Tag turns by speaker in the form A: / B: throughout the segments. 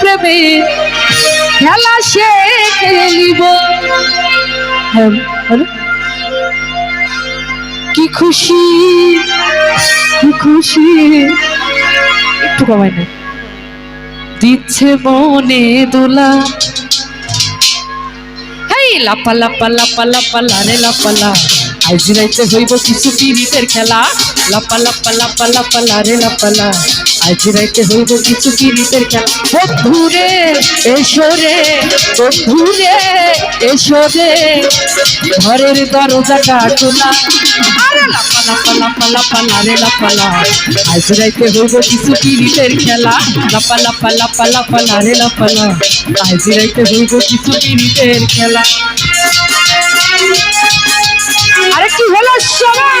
A: প্রেমে খেলা সে খেলিব হ্যাঁ, কি খুশি কি খুশি একটু কমাই না দিচ্ছে মনে দোলা। লাপা লাপা লাপা লাপা লারে লাপা লা। আজ রাইতে হইব কিছু পিরিতের খেলা। লাপা লাপা লাপা লাপা লারে লাপা লা। আজ রাইতে হইব কিছু পিরিতের খেলা। বন্ধুরে এসো রে বন্ধুরে এসো রে। ঘরের দরজাটা খোলা আজ রাইতে হইব কিছু পিরিতের খেলা। লাপা লাপা লাপা লাপা লারে লাপা লা আজ রাইতে হইব কিছু পিরিতের খেলা। আরে কি হলো সবাই?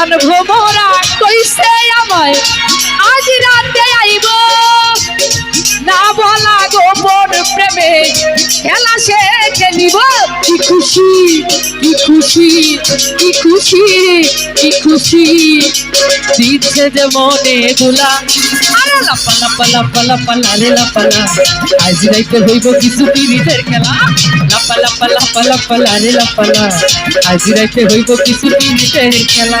A: প্রাণ ভ্রমরা কইছে আমায়, আজ রাতে আইব। না বলা গোপন প্রেমে, খেলা সে খেলিব কি খুশি কি খুশি কি খুশি কি খুশি। দিচ্ছে যে মনে দুলা আরে লাপা লাপা লাপা লাপা লারে লাপা, লা। আজ রাইতে হইব কিছু পিরিতের খেলা। লাপা লাপা লাপা লাপা লারে লাপা, লা। আজ রাইতে হইব কিছু পিরিতের খেলা।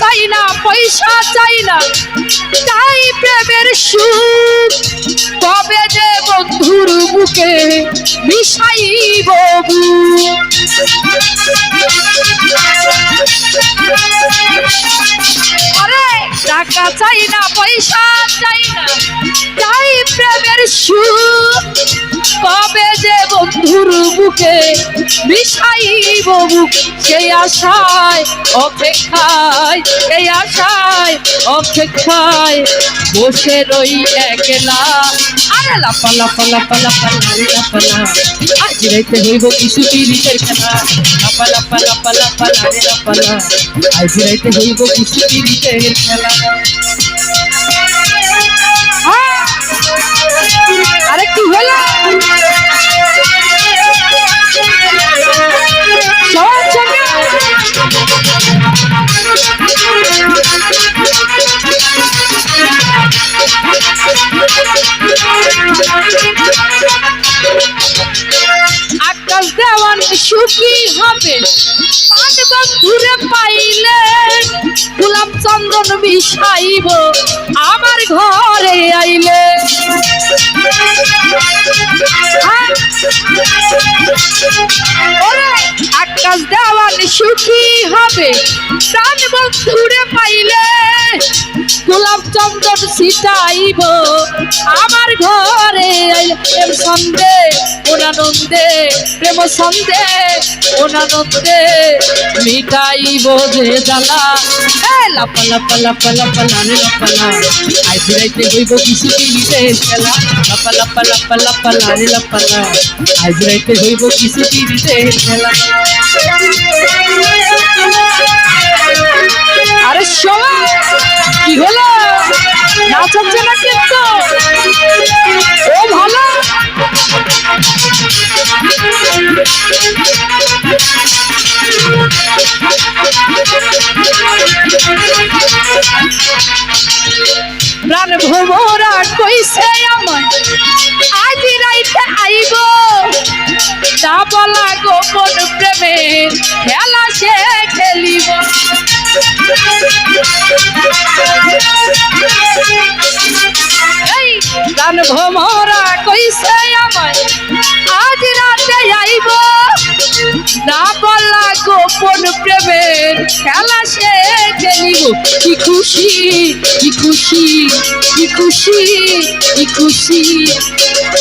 A: চাই না, পয়সা চাই না। তাই প্রেমের সুখ কবে যে বন্ধুর বুকে মিশাইব আরে, টাকা চাই না, পয়সা চাই না। তাই প্রেমের সুখ কবে বুকে মিশাইব বুক সেই আশায় অপেক্ষায় এই আশায় অপেক্ষায় বসে রই একলা আরে লাপা লাপা লাপা লাপা লারে লাপা লা আজ রাইতে হইব কিছু পিরিতের খেলা লাপা লাপা লাপা লাপা লারে লাপা লা আজ রাইতে হইব কিছু পিরিতের খেলা সুখী হবে। পাঁচ বন্ধুরে পাইলে গোলাপ চন্দন মিশাইব আমার ঘরে আইলে। হ্যাঁ? আকাশ দেওয়ান সুখী হবে। প্রাণ বন্ধুরে পাইলে গোলাপ চন্দন ছিটাইব, আমার ঘরে আইলে। প্রেম সন্দে ওনানন্দে প্রেম সন্দে ওনানন্দে মিটাইব যে জ্বালা লাপা লাপা লাপা লাপা লানে লাপালা লা আজ রাইতে হইব কিছু পিড়িতে খেলা লাপা লাপা লাপা লাপা লানে লাপালা লা আজ রাইতে হইব কিছু পিড়িতে খেলা ভোমরা কইছে আমায়, আজ রাইতে আইব। না বলা গোপন প্রেমে খেলা সে খেলিব। ভোমরা কইছে আমায়, আজ রাতে আইব। না বলা গোপন প্রেমের খেলা সে কি খুশি কি খুশি কি খুশি কি খুশি।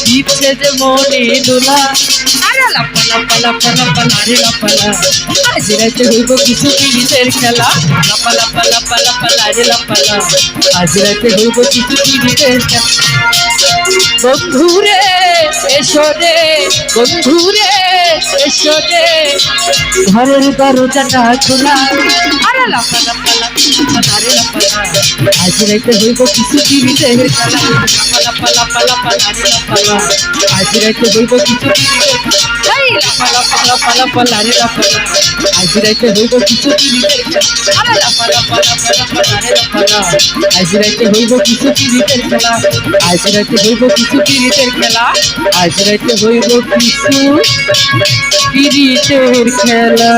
A: দিচ্ছে যে মনে দোলা আরে লাপা লাপা লাপা লাপা লারে লাপা লা আজ রাতে হইব কিছু পিড়িতের খেলা। লাপা লাপা লাপা লাপা লারে লাপা লা আজ রাতে হইব কিছু পিড়িতের খেলা। বন্ধুরে, এসো রে, বন্ধুরে। এসো রে ঘরের দরজাটা খোলা। আরে লাপা লারে লাপা আজ রাইতে হইব কিছু টিভিতে। লারে আজ রাইতে হইব কিছু পিড়িতের আজ রাতে হইব কিছু আজ রাতে হইব কিছু পিড়িতের খেলা আজ রাতে হইব কিছু পিড়িতের খেলা আজ রাতে হইব কিছু পিড়িতের খেলা